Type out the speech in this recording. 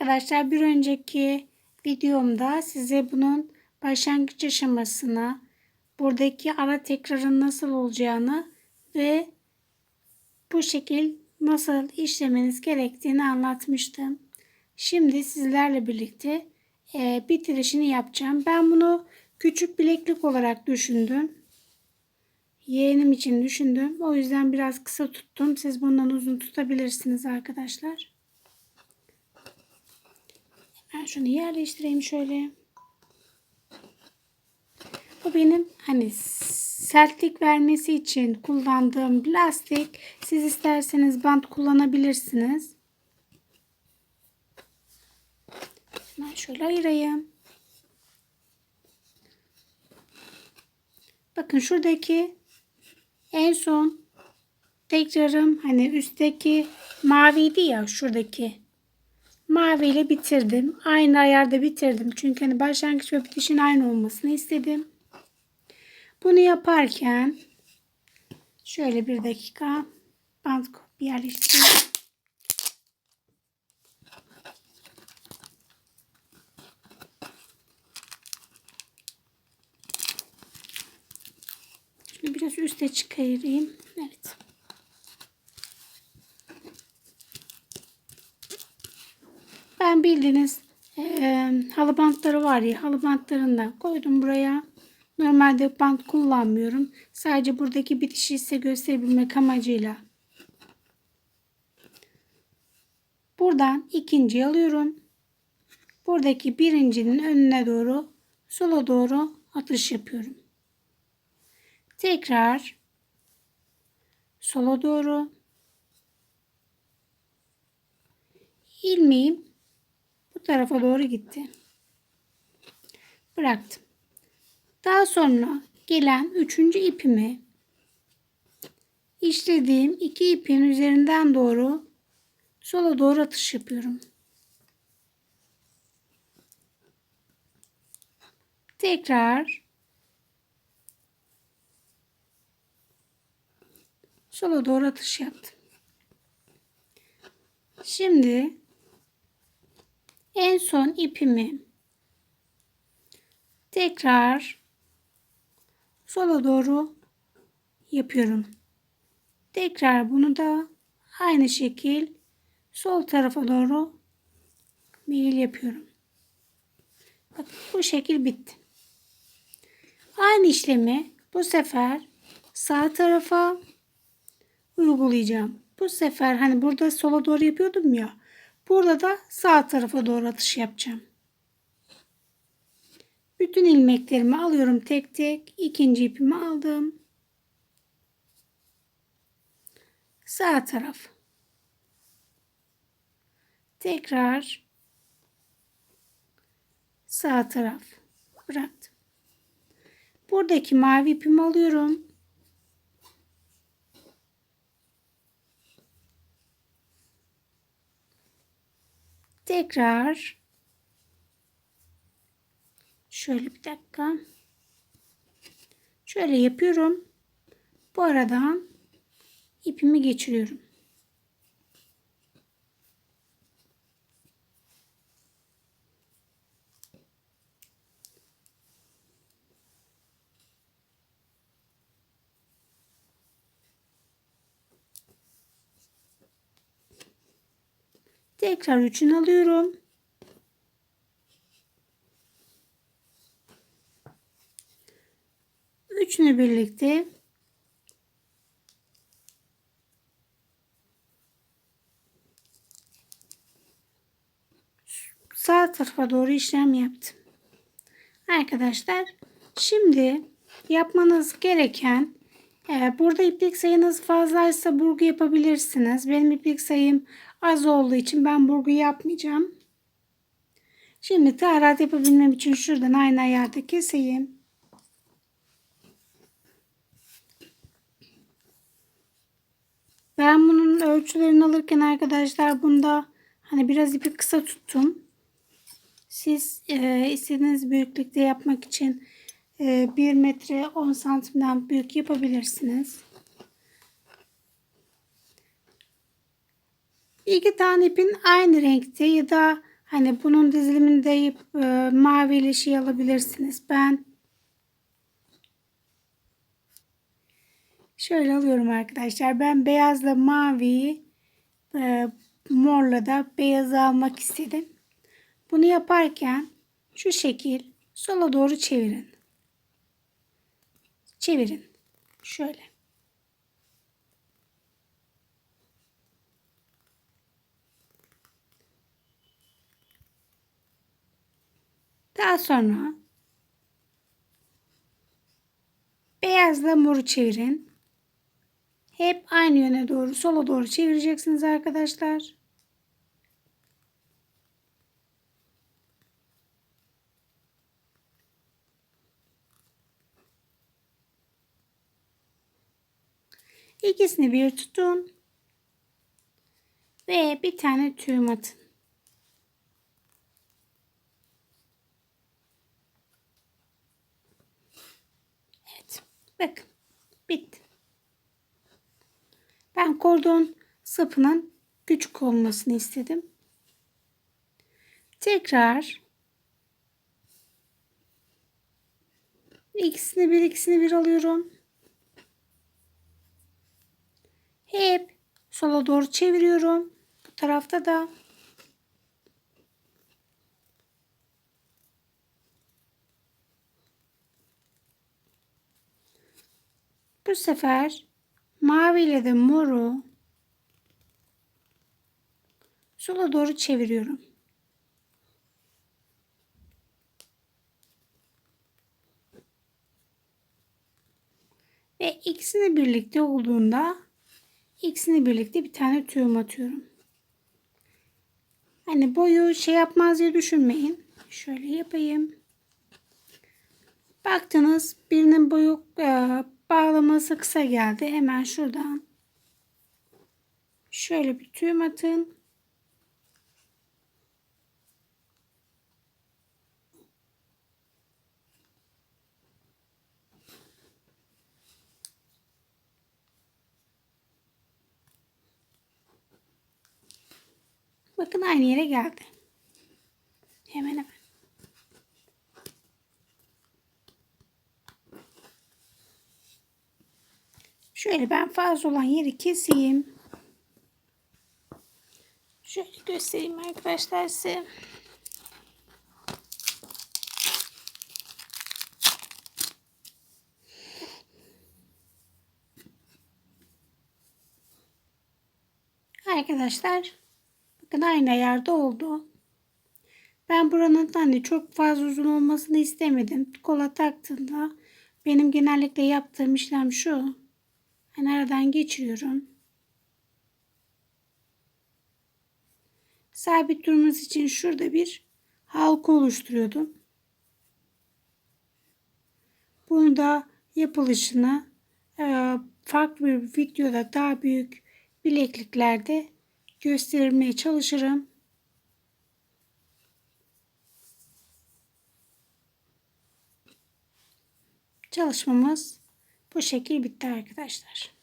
Arkadaşlar bir önceki videomda size bunun başlangıç aşamasını, buradaki ara tekrarın nasıl olacağını ve bu şekil nasıl işlemeniz gerektiğini anlatmıştım. Şimdi sizlerle birlikte e, bitirişini yapacağım. Ben bunu küçük bileklik olarak düşündüm. Yeğenim için düşündüm. O yüzden biraz kısa tuttum. Siz bundan uzun tutabilirsiniz arkadaşlar. Ben şunu yerleştireyim şöyle. Bu benim hani sertlik vermesi için kullandığım lastik. Siz isterseniz bant kullanabilirsiniz. Ben şöyle ayırayım. Bakın şuradaki en son tekrarım hani üstteki maviydi ya şuradaki maviyle bitirdim. Aynı ayarda bitirdim. Çünkü hani başlangıç ve bitişin aynı olmasını istedim. Bunu yaparken şöyle bir dakika bant yerleştireyim. Şimdi biraz üste çıkarayım. Evet. Bildiğiniz e, halı bantları var ya halı bantlarından koydum buraya. Normalde bant kullanmıyorum. Sadece buradaki bitişi size gösterebilmek amacıyla. Buradan ikinciyi alıyorum. Buradaki birincinin önüne doğru sola doğru atış yapıyorum. Tekrar sola doğru ilmeğim tarafa doğru gitti. Bıraktım. Daha sonra gelen üçüncü ipimi işlediğim iki ipin üzerinden doğru sola doğru atış yapıyorum. Tekrar sola doğru atış yaptım. Şimdi en son ipimi tekrar sola doğru yapıyorum. Tekrar bunu da aynı şekil sol tarafa doğru meyil yapıyorum. Bak bu şekil bitti. Aynı işlemi bu sefer sağ tarafa uygulayacağım. Bu sefer hani burada sola doğru yapıyordum ya. Burada da sağ tarafa doğru atış yapacağım. Bütün ilmeklerimi alıyorum tek tek. İkinci ipimi aldım. Sağ taraf. Tekrar sağ taraf bıraktım. Buradaki mavi ipimi alıyorum. Tekrar şöyle bir dakika. Şöyle yapıyorum. Bu aradan ipimi geçiriyorum. Tekrar üçünü alıyorum. Üçünü birlikte sağ tarafa doğru işlem yaptım. Arkadaşlar şimdi yapmanız gereken e, burada iplik sayınız fazlaysa burgu yapabilirsiniz. Benim iplik sayım az olduğu için ben burgu yapmayacağım. Şimdi taharat yapabilmem için şuradan aynı ayarda keseyim. Ben bunun ölçülerini alırken arkadaşlar bunda hani biraz ipi kısa tuttum. Siz e, istediğiniz büyüklükte yapmak için 1 metre 10 santimden büyük yapabilirsiniz. İki tane ipin aynı renkte ya da Hani bunun dizilimini de e, maviyle şey alabilirsiniz. Ben şöyle alıyorum arkadaşlar. Ben beyazla maviyi e, morla da beyazı almak istedim. Bunu yaparken şu şekil sola doğru çevirin. Çevirin. Şöyle. Daha sonra beyazla moru çevirin. Hep aynı yöne doğru, sola doğru çevireceksiniz arkadaşlar. İkisini bir tutun. Ve bir tane tüyüm atın. Evet. Bakın. Bitti. Ben kordon sapının küçük olmasını istedim. Tekrar ikisini bir ikisini bir alıyorum. Hep sola doğru çeviriyorum. Bu tarafta da bu sefer mavi ile de moru sola doğru çeviriyorum. Ve ikisini birlikte olduğunda ikisini birlikte bir tane tüyüm atıyorum. Hani boyu şey yapmaz diye düşünmeyin. Şöyle yapayım. Baktınız birinin boyu e, bağlaması kısa geldi. Hemen şuradan şöyle bir tüyüm atın. Bakın aynı yere geldi. Hemen hemen. Şöyle ben fazla olan yeri keseyim. Şöyle göstereyim arkadaşlar size. Arkadaşlar bakın aynı yerde oldu. Ben buranın hani çok fazla uzun olmasını istemedim. Kola taktığında benim genellikle yaptığım işlem şu. Ben aradan geçiriyorum. Sabit durması için şurada bir halka oluşturuyordum. Bunu da yapılışını e, farklı bir videoda daha büyük bilekliklerde göstermeye çalışırım. Çalışmamız bu şekil bitti arkadaşlar.